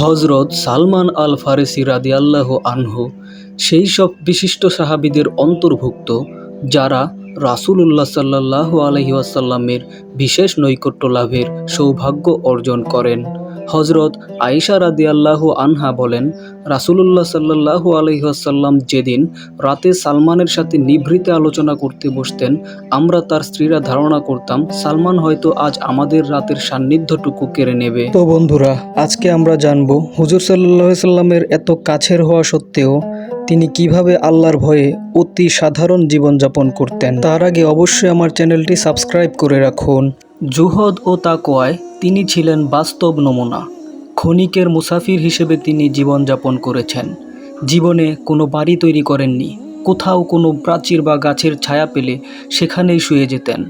হজরত সালমান আল ফারেসি রাদিয়াল্লাহ আনহু সেই সব বিশিষ্ট সাহাবিদের অন্তর্ভুক্ত, যারা রাসুলুল্লাহ সাল্লাহ আলাইহি ওয়াসাল্লামের বিশেষ নৈকট্য লাভের সৌভাগ্য অর্জন করেন। হজরত আয়েশা রাদিয়াল্লাহু আনহা বলেন রাসূলুল্লাহ সাল্লাল্লাহু আলাইহি ওয়াসাল্লাম যেদিন রাতে সালমানের সাথে নিভৃতে আলোচনা করতে বসতেন আমরা তার স্ত্রীরা ধারণা করতাম সালমান হয়তো আজ আমাদের রাতের সান্নিধ্যটুকু কেড়ে নেবে। তো বন্ধুরা আজকে আমরা জানব হুজুর সাল্লাহ সাল্লামের এত কাছের হওয়া সত্ত্বেও তিনি কীভাবে আল্লাহর ভয়ে অতি সাধারণ জীবনযাপন করতেন। তার আগে অবশ্যই আমার চ্যানেলটি সাবস্ক্রাইব করে রাখুন। জুহদ ও তাকোয়ায় তিনি ছিলেন বাস্তব নমুনা, ক্ষণিকের মুসাফির হিসেবে তিনি জীবনযাপন করেছেন। জীবনে কোনো বাড়ি তৈরি করেননি, কোথাও কোনো প্রাচীর বা গাছের ছায়া পেলে সেখানেই শুয়ে যেতেন।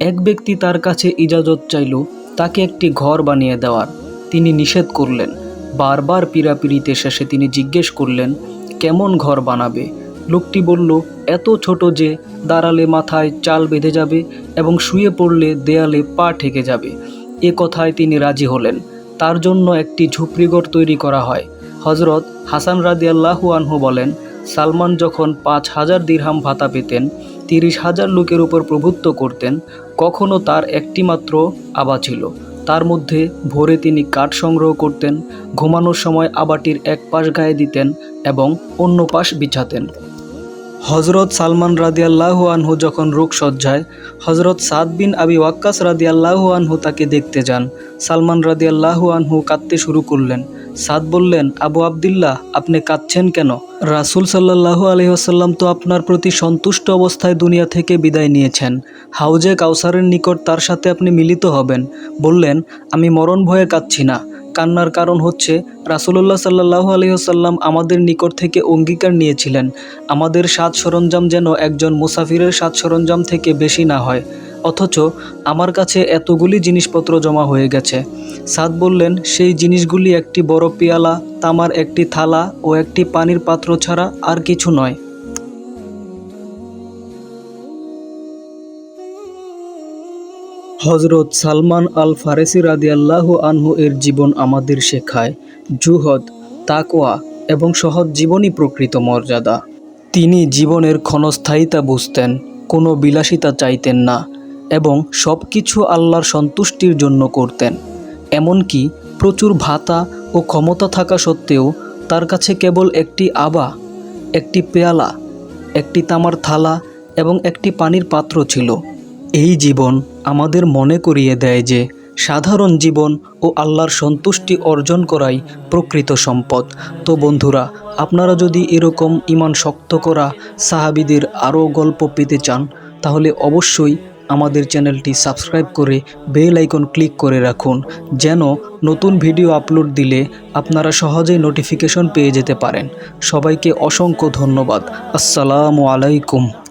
এক ব্যক্তি তার কাছে ইজাজত চাইল, তাকে একটি ঘর বানিয়ে দেওয়ার। তিনি নিষেধ করলেন, বারবার পীড়াপিড়িতে শেষে তিনি জিজ্ঞেস করলেন, কেমন ঘর বানাবে? লোকটি বলল, এত ছোট যে, দাঁড়ালে মাথায় চাল বেঁধে যাবে এবং শুয়ে পড়লে দেয়ালে পা ঠেকে যাবে। এ কথায় তিনি রাজি হলেন। তার জন্য একটি ঝুপড়িঘর তৈরি করা হয়। হজরত হাসান রাদিয়াল্লাহু আনহু বলেন, সালমান যখন পাঁচ হাজার দিরহাম ভাতা পেতেন, তিরিশ হাজার লোকের উপর প্রভুত্ব করতেন, কখনো তার একটিমাত্র আবা ছিল। তার মধ্যে ভোরে তিনি কাঠ সংগ্রহ করতেন, ঘুমানোর সময় আবাটির এক পাশ গায়ে দিতেন এবং অন্য পাশ বিছাতেন। হজরত সালমান রাদিয়াল্লাহু আনহু যখন রোগসজ্জায় হজরত সাদ বিন আবি ওয়াক্কাস রাদিয়াল্লাহু আনহু তাকে দেখতে যান। সালমান রাদিয়াল্লাহু আনহু কাঁদতে শুরু করলেন। সাদ বললেন, আবু আবদুল্লাহ, আপনি কাঁদছেন কেন? রাসূল সাল্লাল্লাহু আলাইহি ওয়াসাল্লাম তো আপনার প্রতি সন্তুষ্ট অবস্থায় দুনিয়া থেকে বিদায় নিয়েছেন। হাউজে কাউসারের নিকট তার সাথে আপনি মিলিত হবেন। বললেন, আমি মরণ ভয়ে কাঁদছি না। কান্নার কারণ হচ্ছে, রাসুলুল্লাহ সাল্লাহ আলহিহসাল্লাম আমাদের নিকট থেকে অঙ্গীকার নিয়েছিলেন। আমাদের সাত সরঞ্জাম যেন একজন মুসাফিরের সাজ সরঞ্জাম থেকে বেশি না হয়। অথচ আমার কাছে এতগুলি জিনিসপত্র জমা হয়ে গেছে। সাদ বললেন, সেই জিনিসগুলি একটি বড় পেয়ালা, তামার একটি থালা ও একটি পানির পাত্র ছাড়া আর কিছু নয়। হজরত সালমান আল ফারেসি রাদিয়াল্লাহু আনহু এর জীবন আমাদের শেখায়। জুহদ, তাকওয়া এবং সহজ জীবনই প্রকৃত মর্যাদা। তিনি জীবনের ক্ষণস্থায়িতা বুঝতেন, কোনো বিলাসিতা চাইতেন না এবং সব কিছু আল্লাহর সন্তুষ্টির জন্য করতেন। এমনকি প্রচুর ভাতা ও ক্ষমতা থাকা সত্ত্বেও তার কাছে কেবল একটি আবা, একটি পেয়ালা, একটি তামার থালা এবং একটি পানির পাত্র ছিল। এই জীবন আমাদের মনে করিয়ে দেয় যে, সাধারণ জীবন ও আল্লাহর সন্তুষ্টি অর্জন করাই প্রকৃত সম্পদ। তো বন্ধুরা, আপনারা যদি এরকম ইমান শক্ত করা সাহাবিদের আরও গল্প পেতে চান, তাহলে অবশ্যই আমাদের চ্যানেলটি সাবস্ক্রাইব করে বেল আইকন ক্লিক করে রাখুন, যেন নতুন ভিডিও আপলোড দিলে আপনারা সহজেই নোটিফিকেশন পেয়ে যেতে পারেন। সবাইকে অসংখ্য ধন্যবাদ। আসসালামু আলাইকুম।